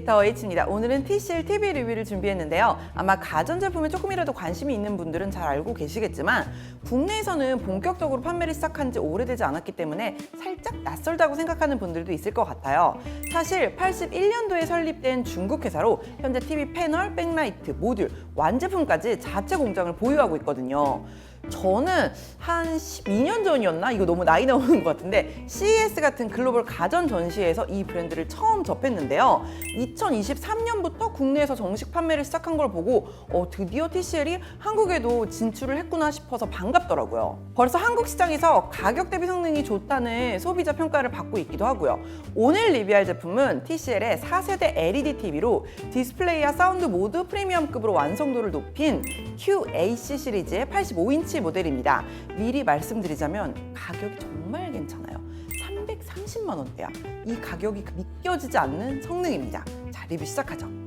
에디터 H입니다. 오늘은 TCL TV 리뷰를 준비했는데요. 아마 가전제품에 조금이라도 관심이 있는 분들은 잘 알고 계시겠지만 국내에서는 본격적으로 판매를 시작한 지 오래되지 않았기 때문에 살짝 낯설다고 생각하는 분들도 있을 것 같아요. 사실 81년도에 설립된 중국 회사로 현재 TV 패널, 백라이트, 모듈, 완제품까지 자체 공장을 보유하고 있거든요. 저는 한 12년 전이었나? 이거 너무 나이 나오는 것 같은데 CES 같은 글로벌 가전 전시회에서 이 브랜드를 처음 접했는데요. 2023년부터 국내에서 정식 판매를 시작한 걸 보고 어, 드디어 TCL이 한국에도 진출을 했구나 싶어서 반갑더라고요. 벌써 한국 시장에서 가격 대비 성능이 좋다는 소비자 평가를 받고 있기도 하고요. 오늘 리뷰할 제품은 TCL의 4세대 LED TV로 디스플레이와 사운드 모두 프리미엄급으로 완성도를 높인 QAC 시리즈의 85인치 모델입니다. 미리 말씀드리자면 가격이 정말 괜찮아요. 330만 원대야. 이 가격이 믿겨지지 않는 성능입니다. 자, 리뷰 시작하죠.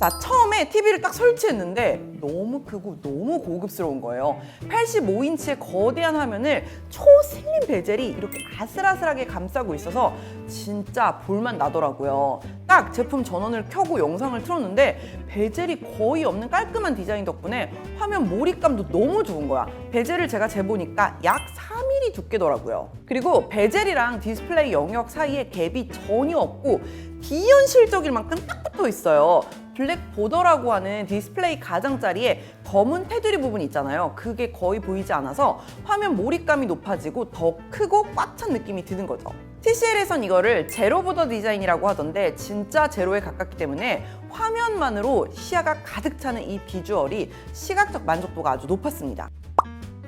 자, 처음에 TV를 딱 설치했는데 너무 크고 너무 고급스러운 거예요. 85인치의 거대한 화면을 초슬림 베젤이 이렇게 아슬아슬하게 감싸고 있어서 진짜 볼만 나더라고요. 딱 제품 전원을 켜고 영상을 틀었는데 베젤이 거의 없는 깔끔한 디자인 덕분에 화면 몰입감도 너무 좋은 거야. 베젤을 제가 재보니까 약 3mm 두께더라고요. 그리고 베젤이랑 디스플레이 영역 사이에 갭이 전혀 없고 비현실적일 만큼 딱 붙어 있어요. 블랙 보더라고 하는 디스플레이 가장자리에 검은 테두리 부분 있잖아요. 그게 거의 보이지 않아서 화면 몰입감이 높아지고 더 크고 꽉 찬 느낌이 드는 거죠. TCL에선 이거를 제로 보더 디자인이라고 하던데 진짜 제로에 가깝기 때문에 화면만으로 시야가 가득 차는 이 비주얼이 시각적 만족도가 아주 높았습니다.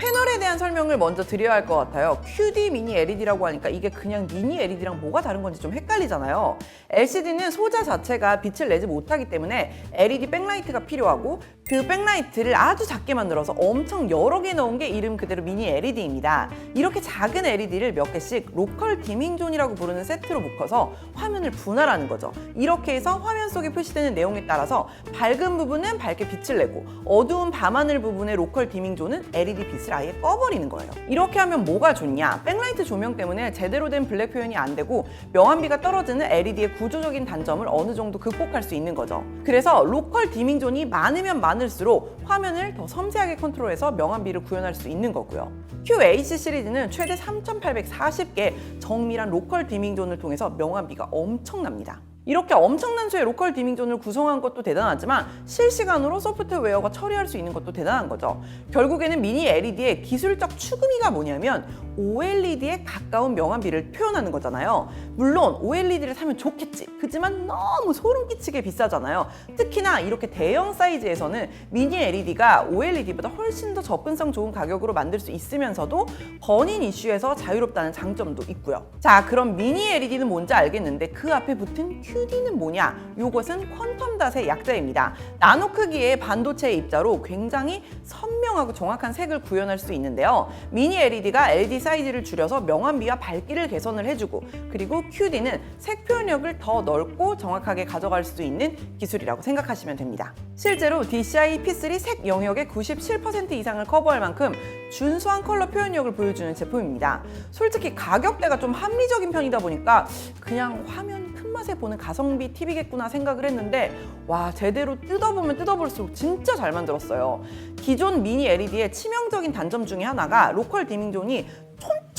패널에 대한 설명을 먼저 드려야 할 것 같아요. QD 미니 LED라고 하니까 이게 그냥 미니 LED랑 뭐가 다른 건지 좀 헷갈리잖아요. LCD는 소자 자체가 빛을 내지 못하기 때문에 LED 백라이트가 필요하고 그 백라이트를 아주 작게 만들어서 엄청 여러 개 넣은 게 이름 그대로 미니 LED입니다. 이렇게 작은 LED를 몇 개씩 로컬 디밍 존이라고 부르는 세트로 묶어서 화면을 분할하는 거죠. 이렇게 해서 화면 속에 표시되는 내용에 따라서 밝은 부분은 밝게 빛을 내고 어두운 밤하늘 부분의 로컬 디밍 존은 LED 빛을 아예 꺼버리는 거예요. 이렇게 하면 뭐가 좋냐? 백라이트 조명 때문에 제대로 된 블랙 표현이 안 되고 명암비가 떨어지는 LED의 구조적인 단점을 어느 정도 극복할 수 있는 거죠. 그래서 로컬 디밍 존이 많으면 많 을수록 화면을 더 섬세하게 컨트롤해서 명암비를 구현할 수 있는 거고요. QAC 시리즈는 최대 3,840개 정밀한 로컬 디밍 존을 통해서 명암비가 엄청납니다. 이렇게 엄청난 수의 로컬 디밍 존을 구성한 것도 대단하지만 실시간으로 소프트웨어가 처리할 수 있는 것도 대단한 거죠. 결국에는 미니 LED의 기술적 추구미가 뭐냐면 OLED에 가까운 명암비를 표현하는 거잖아요. 물론 OLED를 사면 좋겠지. 그지만 너무 소름 끼치게 비싸잖아요. 특히나 이렇게 대형 사이즈에서는 미니 LED가 OLED보다 훨씬 더 접근성 좋은 가격으로 만들 수 있으면서도 버닌 이슈에서 자유롭다는 장점도 있고요. 자, 그럼 미니 LED는 뭔지 알겠는데 그 앞에 붙은 QD는 뭐냐? 이것은 퀀텀 닷의 약자입니다. 나노 크기의 반도체의 입자로 굉장히 선명하고 정확한 색을 구현할 수 있는데요. 미니 LED가 LED 사이즈를 줄여서 명암비와 밝기를 개선을 해주고 그리고 QD는 색 표현력을 더 넓고 정확하게 가져갈 수 있는 기술이라고 생각하시면 됩니다. 실제로 DCI P3 색 영역의 97% 이상을 커버할 만큼 준수한 컬러 표현력을 보여주는 제품입니다. 솔직히 가격대가 좀 합리적인 편이다 보니까 그냥 화면 큰 맛에 보는 가성비 TV겠구나 생각을 했는데 와 제대로 뜯어보면 뜯어볼수록 진짜 잘 만들었어요. 기존 미니 LED의 치명적인 단점 중에 하나가 로컬 디밍존이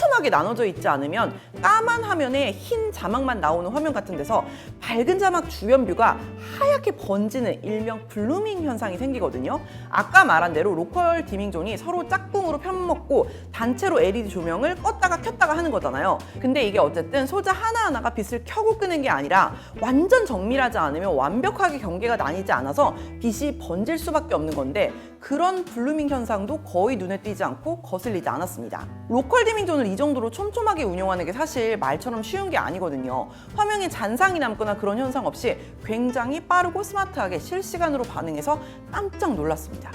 촘촘하게 나눠져 있지 않으면 까만 화면에 흰 자막만 나오는 화면 같은 데서 밝은 자막 주변 뷰가 하얗게 번지는 일명 블루밍 현상이 생기거든요. 아까 말한 대로 로컬 디밍존이 서로 짝꿍으로 편먹고 단체로 LED 조명을 껐다가 켰다가 하는 거잖아요. 근데 이게 어쨌든 소자 하나하나가 빛을 켜고 끄는 게 아니라 완전 정밀하지 않으면 완벽하게 경계가 나뉘지 않아서 빛이 번질 수밖에 없는 건데 그런 블루밍 현상도 거의 눈에 띄지 않고 거슬리지 않았습니다. 로컬 디밍존을 이 정도로 촘촘하게 운영하는 게 사실 말처럼 쉬운 게 아니거든요. 화면에 잔상이 남거나 그런 현상 없이 굉장히 빠르고 스마트하게 실시간으로 반응해서 깜짝 놀랐습니다.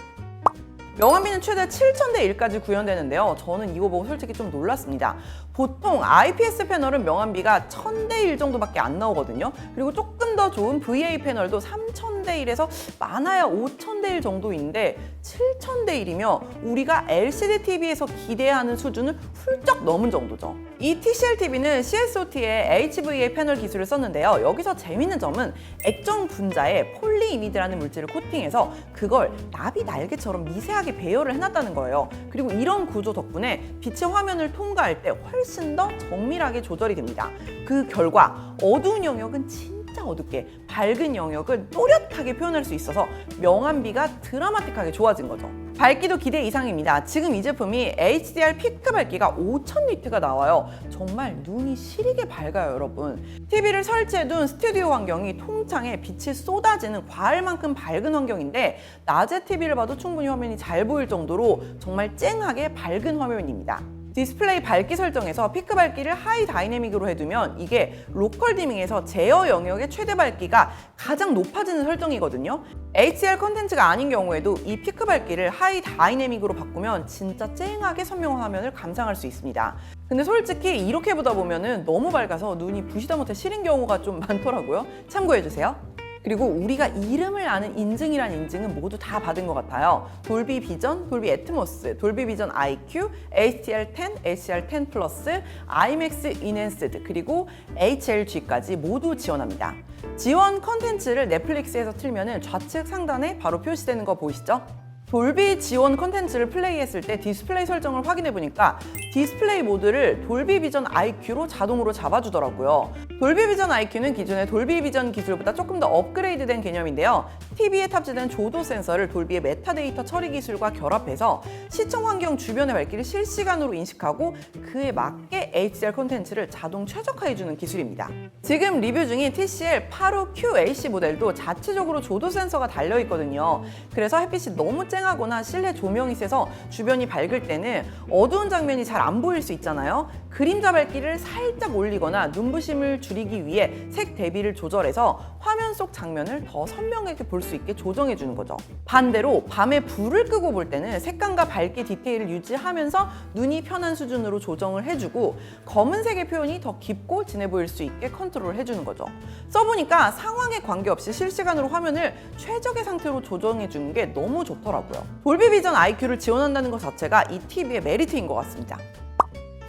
명암비는 최대 7,000대 1까지 구현되는데요. 저는 이거 보고 솔직히 좀 놀랐습니다. 보통 IPS 패널은 명암비가 1,000대 1 정도밖에 안 나오거든요. 그리고 조금 더 좋은 VA 패널도 3,000 대 1에서 많아야 5,000대 1 정도인데 7,000대 1이면 우리가 LCD TV에서 기대하는 수준을 훌쩍 넘은 정도죠. 이 TCL TV는 CSOT의 HVA 패널 기술을 썼는데요. 여기서 재밌는 점은 액정 분자에 폴리이미드라는 물질을 코팅해서 그걸 나비 날개처럼 미세하게 배열을 해놨다는 거예요. 그리고 이런 구조 덕분에 빛의 화면을 통과할 때 훨씬 더 정밀하게 조절이 됩니다. 그 결과 어두운 영역은 진 짜 어둡게 밝은 영역은 또렷하게 표현할 수 있어서 명암비가 드라마틱하게 좋아진 거죠. 밝기도 기대 이상입니다. 지금 이 제품이 HDR 피크 밝기가 5000 니트가 나와요. 정말 눈이 시리게 밝아요, 여러분. TV를 설치해둔 스튜디오 환경이 통창에 빛이 쏟아지는 과할만큼 밝은 환경인데 낮에 TV를 봐도 충분히 화면이 잘 보일 정도로 정말 쨍하게 밝은 화면입니다. 디스플레이 밝기 설정에서 피크 밝기를 하이 다이내믹으로 해두면 이게 로컬 디밍에서 제어 영역의 최대 밝기가 가장 높아지는 설정이거든요. HDR 컨텐츠가 아닌 경우에도 이 피크 밝기를 하이 다이내믹으로 바꾸면 진짜 쨍하게 선명한 화면을 감상할 수 있습니다. 근데 솔직히 이렇게 보다 보면은 너무 밝아서 눈이 부시다 못해 시린 경우가 좀 많더라고요. 참고해주세요. 그리고 우리가 이름을 아는 인증이란 인증은 모두 다 받은 것 같아요. 돌비 비전, 돌비 애트모스, 돌비 비전 IQ, HDR10, HDR10 플러스, IMAX 인핸스드, 그리고 HLG까지 모두 지원합니다. 지원 컨텐츠를 넷플릭스에서 틀면은 좌측 상단에 바로 표시되는 거 보이시죠? 돌비 지원 컨텐츠를 플레이했을 때 디스플레이 설정을 확인해 보니까 디스플레이 모드를 돌비 비전 IQ로 자동으로 잡아주더라고요. 돌비 비전 IQ는 기존의 돌비 비전 기술보다 조금 더 업그레이드된 개념인데요. TV에 탑재된 조도 센서를 돌비의 메타데이터 처리 기술과 결합해서 시청 환경 주변의 밝기를 실시간으로 인식하고 그에 맞게 HDR 콘텐츠를 자동 최적화해주는 기술입니다. 지금 리뷰 중인 TCL 85QAC 모델도 자체적으로 조도 센서가 달려 있거든요. 그래서 햇빛이 너무 쨍하거나 실내 조명이 세서 주변이 밝을 때는 어두운 장면이 잘 안 보일 수 있잖아요. 그림자 밝기를 살짝 올리거나 눈부심을 줄이기 위해 색 대비를 조절해서 화면 속 장면을 더 선명하게 볼 수 있게 조정해 주는 거죠. 반대로 밤에 불을 끄고 볼 때는 색감과 밝기 디테일을 유지하면서 눈이 편한 수준으로 조정을 해주고 검은색의 표현이 더 깊고 진해 보일 수 있게 컨트롤 해 주는 거죠. 써보니까 상황에 관계없이 실시간으로 화면을 최적의 상태로 조정해 주는 게 너무 좋더라고요. 돌비 비전 IQ를 지원한다는 것 자체가 이 TV의 메리트인 것 같습니다.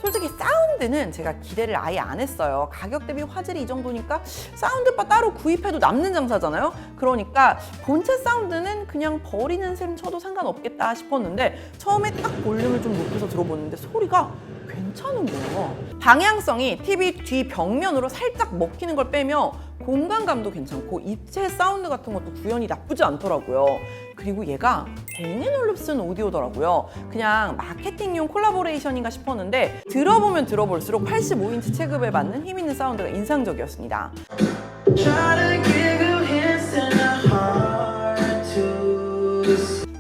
솔직히 사운드는 제가 기대를 아예 안 했어요. 가격 대비 화질이 이 정도니까 사운드바 따로 구입해도 남는 장사잖아요. 그러니까 본체 사운드는 그냥 버리는 셈 쳐도 상관없겠다 싶었는데 처음에 딱 볼륨을 좀 높여서 들어보는데 소리가 괜찮은 거예요. 방향성이 TV 뒤 벽면으로 살짝 먹히는 걸 빼면 공간감도 괜찮고 입체 사운드 같은 것도 구현이 나쁘지 않더라고요. 그리고 얘가 뱅앤올룹슨 오디오더라고요. 그냥 마케팅용 콜라보레이션인가 싶었는데 들어보면 들어볼수록 85인치 체급에 맞는 힘 있는 사운드가 인상적이었습니다.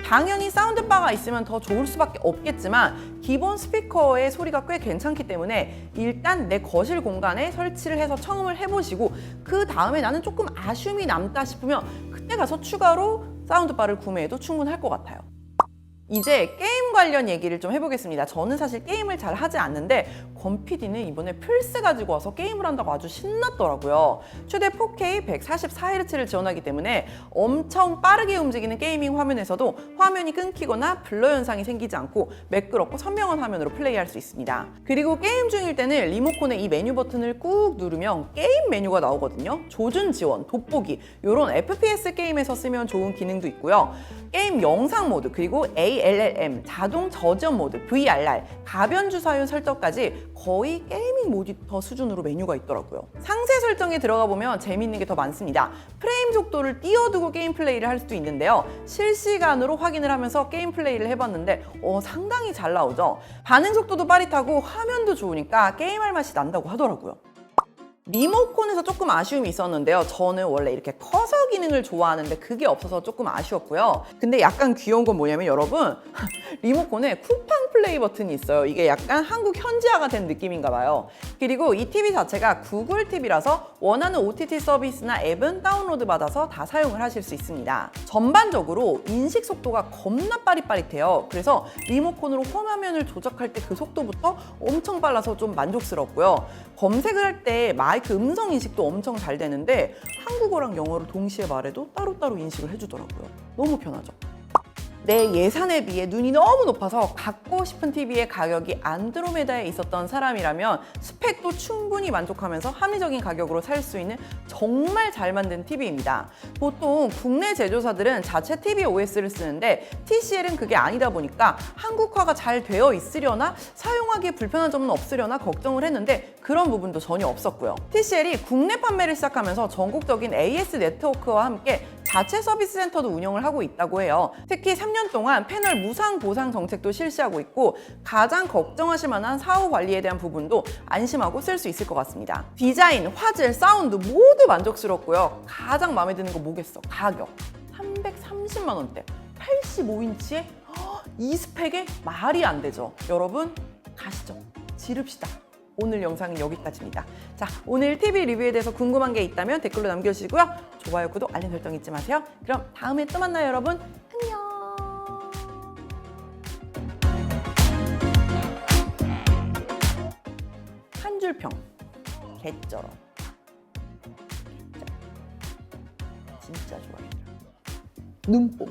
당연히 사운드바가 있으면 더 좋을 수밖에 없겠지만 기본 스피커의 소리가 꽤 괜찮기 때문에 일단 내 거실 공간에 설치를 해서 청음을 해보시고 그 다음에 나는 조금 아쉬움이 남다 싶으면 그때 가서 추가로 사운드바를 구매해도 충분할 것 같아요. 이제 게임 관련 얘기를 좀 해보겠습니다. 저는 사실 게임을 잘 하지 않는데 권 PD는 이번에 플스 가지고 와서 게임을 한다고 아주 신났더라고요. 최대 4K 144Hz를 지원하기 때문에 엄청 빠르게 움직이는 게이밍 화면에서도 화면이 끊기거나 블러 현상이 생기지 않고 매끄럽고 선명한 화면으로 플레이할 수 있습니다. 그리고 게임 중일 때는 리모컨의 이 메뉴 버튼을 꾹 누르면 게임 메뉴가 나오거든요. 조준 지원, 돋보기 이런 FPS 게임에서 쓰면 좋은 기능도 있고요. 게임 영상 모드 그리고 ALLM 자동 저지원 모드 VRR 가변 주사율 설정까지 거의 게이밍 모니터 수준으로 메뉴가 있더라고요. 상세 설정에 들어가 보면 재미있는 게 더 많습니다. 프레임 속도를 띄워두고 게임 플레이를 할 수도 있는데요. 실시간으로 확인을 하면서 게임 플레이를 해봤는데 어, 상당히 잘 나오죠. 반응 속도도 빠릿하고 화면도 좋으니까 게임할 맛이 난다고 하더라고요. 리모컨에서 조금 아쉬움이 있었는데요. 저는 원래 이렇게 커서 기능을 좋아하는데 그게 없어서 조금 아쉬웠고요. 근데 약간 귀여운 건 뭐냐면 여러분 리모컨에 쿠팡 플레이 버튼이 있어요. 이게 약간 한국 현지화가 된 느낌인가 봐요. 그리고 이 TV 자체가 구글 TV라서 원하는 OTT 서비스나 앱은 다운로드 받아서 다 사용을 하실 수 있습니다. 전반적으로 인식 속도가 겁나 빠릿빠릿해요. 그래서 리모컨으로 홈화면을 조작할 때 그 속도부터 엄청 빨라서 좀 만족스럽고요. 검색을 할때 마이 크 음성 인식도 엄청 잘 되는데 한국어랑 영어를 동시에 말해도 따로따로 인식을 해주더라고요. 너무 편하죠. 내 예산에 비해 눈이 너무 높아서 갖고 싶은 TV의 가격이 안드로메다에 있었던 사람이라면 스펙도 충분히 만족하면서 합리적인 가격으로 살 수 있는 정말 잘 만든 TV입니다. 보통 국내 제조사들은 자체 TV OS를 쓰는데 TCL은 그게 아니다 보니까 한국화가 잘 되어 있으려나 사용하기에 불편한 점은 없으려나 걱정을 했는데 그런 부분도 전혀 없었고요. TCL이 국내 판매를 시작하면서 전국적인 AS 네트워크와 함께 자체 서비스 센터도 운영을 하고 있다고 해요. 특히 3년 동안 패널 무상 보상 정책도 실시하고 있고 가장 걱정하실 만한 사후 관리에 대한 부분도 안심하고 쓸 수 있을 것 같습니다. 디자인, 화질, 사운드 모두 만족스럽고요. 가장 마음에 드는 거 뭐겠어? 가격. 330만 원대. 85인치에 이 스펙에 말이 안 되죠. 여러분 가시죠. 지릅시다. 오늘 영상은 여기까지입니다. 자, 오늘 TV 리뷰에 대해서 궁금한 게 있다면 댓글로 남겨주시고요. 좋아요, 구독, 알림 설정 잊지 마세요. 그럼 다음에 또 만나요, 여러분. 안녕. 한 줄평. 개쩔어. 개쩔. 진짜 좋아요. 눈뽕.